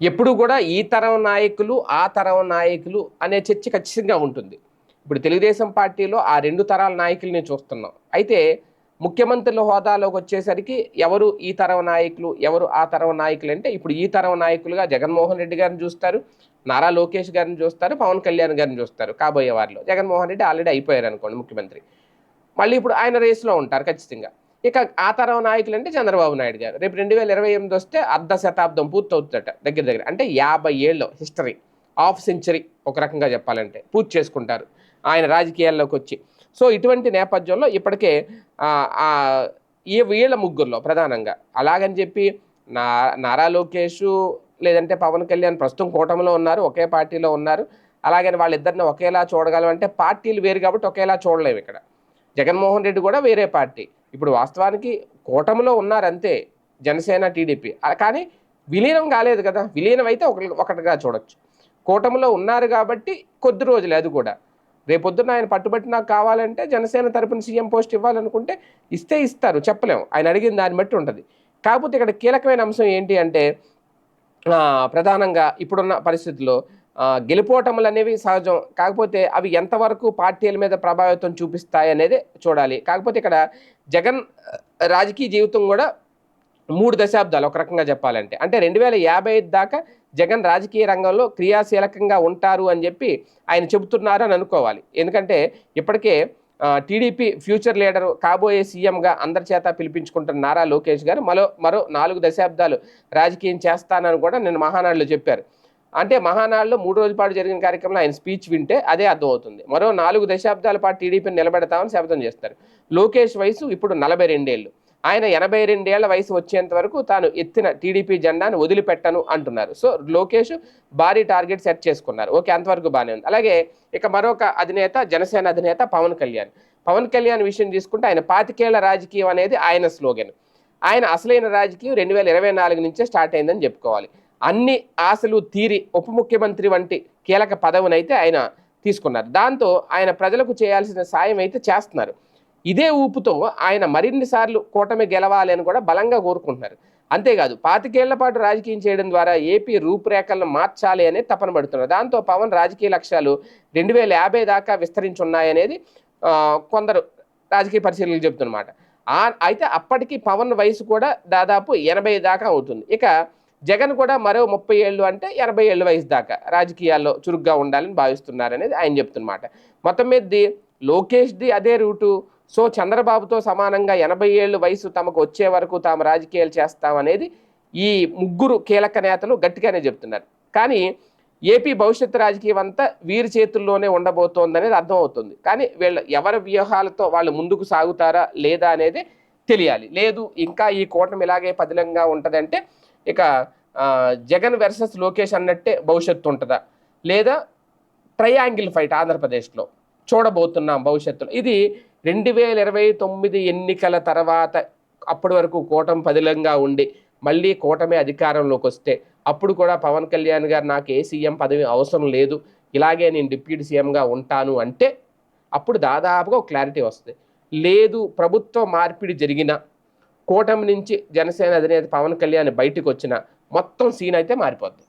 ఎప్పుడు కూడా ఈ తరం నాయకులు ఆ తరం నాయకులు అనే చర్చ ఖచ్చితంగా ఉంటుంది. ఇప్పుడు తెలుగుదేశం పార్టీలో ఆ రెండు తరాల నాయకుల్ని చూస్తున్నాం. అయితే ముఖ్యమంత్రుల హోదాలోకి వచ్చేసరికి ఎవరు ఈ తరం నాయకులు ఎవరు ఆ తరం నాయకులు అంటే ఇప్పుడు ఈ తరం నాయకులుగా జగన్మోహన్ రెడ్డి గారిని చూస్తారు నారా లోకేష్ గారిని చూస్తారు పవన్ కళ్యాణ్ గారిని చూస్తారు కాబోయే వారిలో. జగన్మోహన్ రెడ్డి ఆల్రెడీ అయిపోయారు అనుకోండి ముఖ్యమంత్రి. మళ్ళీ ఇప్పుడు ఆయన రేస్లో ఉంటారు ఖచ్చితంగా. ఇక ఆ తరం నాయకులు అంటే చంద్రబాబు నాయుడు గారు. రేపు రెండు వేల ఇరవై ఎనిమిది వస్తే అర్ధ శతాబ్దం పూర్తవుతుందట దగ్గర దగ్గర. అంటే యాభై ఏళ్ళు హిస్టరీ హాఫ్ సెంచరీ ఒక రకంగా చెప్పాలంటే పూర్తి చేసుకుంటారు ఆయన రాజకీయాల్లోకి వచ్చి. సో ఇటువంటి నేపథ్యంలో ఇప్పటికే ఈ వీళ్ళ ముగ్గురులో ప్రధానంగా అలాగని చెప్పి నా నారా లోకేష్ లేదంటే పవన్ కళ్యాణ్ ప్రస్తుతం కూటమిలో ఉన్నారు ఒకే పార్టీలో ఉన్నారు. అలాగని వాళ్ళిద్దరిని ఒకేలా చూడగలం అంటే పార్టీలు వేరు కాబట్టి ఒకేలా చూడలేము ఇక్కడ. జగన్మోహన్ రెడ్డి కూడా వేరే పార్టీ. ఇప్పుడు వాస్తవానికి కూటమిలో ఉన్నారంతే జనసేన టీడీపీ. కానీ విలీనం కాలేదు కదా. విలీనం అయితే ఒక ఒకటిగా చూడొచ్చు. కూటమిలో ఉన్నారు కాబట్టి కొద్ది రోజులు అది కూడా. రేపొద్దున ఆయన పట్టుబట్టి నాకు కావాలంటే జనసేన తరపున సీఎం పోస్ట్ ఇవ్వాలనుకుంటే ఇస్తే ఇస్తారు చెప్పలేము ఆయన అడిగిన దాన్ని బట్టి ఉంటుంది. కాకపోతే ఇక్కడ కీలకమైన అంశం ఏంటి అంటే ప్రధానంగా ఇప్పుడున్న పరిస్థితుల్లో గెలుపోటములు అనేవి సహజం. కాకపోతే అవి ఎంతవరకు పార్టీల మీద ప్రభావితం చూపిస్తాయి అనేది చూడాలి. కాకపోతే ఇక్కడ జగన్ రాజకీయ జీవితం కూడా మూడు దశాబ్దాలు ఒక రకంగా చెప్పాలంటే. అంటే రెండు వేల యాభై ఐదు దాకా జగన్ రాజకీయ రంగంలో క్రియాశీలకంగా ఉంటారు అని చెప్పి ఆయన చెబుతున్నారు అని అనుకోవాలి. ఎందుకంటే ఇప్పటికే టీడీపీ ఫ్యూచర్ లీడర్ కాబోయే సీఎంగా అందరి చేత పిలిపించుకుంటున్న నారా లోకేష్ గారు మరో మరో నాలుగు దశాబ్దాలు రాజకీయం చేస్తానని కూడా నేను మహానాడులో చెప్పారు. అంటే మహానాడులో మూడు రోజుల పాటు జరిగిన కార్యక్రమంలో ఆయన స్పీచ్ వింటే అదే అర్థమవుతుంది. మరో నాలుగు దశాబ్దాల పాటు టీడీపీని నిలబెడతామని శపథం చేస్తారు. లోకేష్ వయసు ఇప్పుడు నలభై రెండేళ్ళు. ఆయన ఎనభై రెండేళ్ళ వయసు వచ్చేంత వరకు తాను ఎత్తిన టీడీపీ జెండాను వదిలిపెట్టను అంటున్నారు. సో లోకేష్ భారీ టార్గెట్ సెట్ చేసుకున్నారు. ఓకే అంతవరకు బాగానే ఉంది. అలాగే ఇక మరొక అధినేత జనసేన అధినేత పవన్ కళ్యాణ్. పవన్ కళ్యాణ్ విషయం తీసుకుంటే ఆయన పాతికేళ్ళ రాజకీయం అనేది ఆయన స్లోగన్. ఆయన అసలైన రాజకీయం రెండు వేల ఇరవై నాలుగు నుంచే స్టార్ట్ అయిందని చెప్పుకోవాలి. అన్ని ఆశలు తీరి ఉప ముఖ్యమంత్రి వంటి కీలక పదవినైతే ఆయన తీసుకున్నారు. దాంతో ఆయన ప్రజలకు చేయాల్సిన సాయం అయితే చేస్తున్నారు. ఇదే ఊపుతో ఆయన మరిన్ని సార్లు కూటమి గెలవాలి అని కూడా బలంగా కోరుకుంటున్నారు. అంతేకాదు పాతికేళ్ళ పాటు రాజకీయం చేయడం ద్వారా ఏపీ రూపురేఖలను మార్చాలి అనే తపన పడుతున్నారు. దాంతో పవన్ రాజకీయ లక్ష్యాలు రెండు వేల యాభై దాకా విస్తరించున్నాయనేది కొందరు రాజకీయ పరిశీలనలు చెబుతున్నమాట. అయితే అప్పటికి పవన్ వయసు కూడా దాదాపు ఎనభై దాకా అవుతుంది. ఇక జగన్ కూడా మరో ముప్పై ఏళ్ళు అంటే ఎనభై ఏళ్ళు వయసు దాకా రాజకీయాల్లో చురుగ్గా ఉండాలని భావిస్తున్నారనేది ఆయన చెప్తున్నమాట. మొత్తం మీదది లోకేష్ది అదే రూటు. సో చంద్రబాబుతో సమానంగా ఎనభై ఏళ్ళు వయసు తమకు వచ్చే వరకు తాము రాజకీయాలు చేస్తామనేది ఈ ముగ్గురు కీలక నేతలు గట్టిగానే చెప్తున్నారు. కానీ ఏపీ భవిష్యత్తు రాజకీయం అంతా వీరి చేతుల్లోనే ఉండబోతోందనేది అర్థమవుతుంది. కానీ వీళ్ళ ఎవరి వ్యూహాలతో వాళ్ళు ముందుకు సాగుతారా లేదా అనేది తెలియాలి. లేదు ఇంకా ఈ కూటమి ఇలాగే పదిలంగా ఉంటుందంటే ఇక జగన్ వెర్సెస్ లోకేష్ అన్నట్టే భవిష్యత్తు ఉంటుందా? లేదా ట్రయాంగిల్ ఫైట్ ఆంధ్రప్రదేశ్లో చూడబోతున్నాం భవిష్యత్తులో. ఇది రెండు వేల ఇరవై తొమ్మిది ఎన్నికల తర్వాత అప్పటి వరకు కూటమి పదిలంగా ఉండి మళ్ళీ కూటమి అధికారంలోకి వస్తే అప్పుడు కూడా పవన్ కళ్యాణ్ గారు నాకు ఏ సీఎం పదవి అవసరం లేదు ఇలాగే నేను డిప్యూటీ సీఎంగా ఉంటాను అంటే అప్పుడు దాదాపుగా ఒక క్లారిటీ వస్తుంది. లేదు ప్రభుత్వ మార్పిడి జరిగిన కూటమి నుంచి జనసేన అధినేత పవన్ కళ్యాణ్ బయటకు వచ్చిన మొత్తం సీన్ అయితే మారిపోద్ది.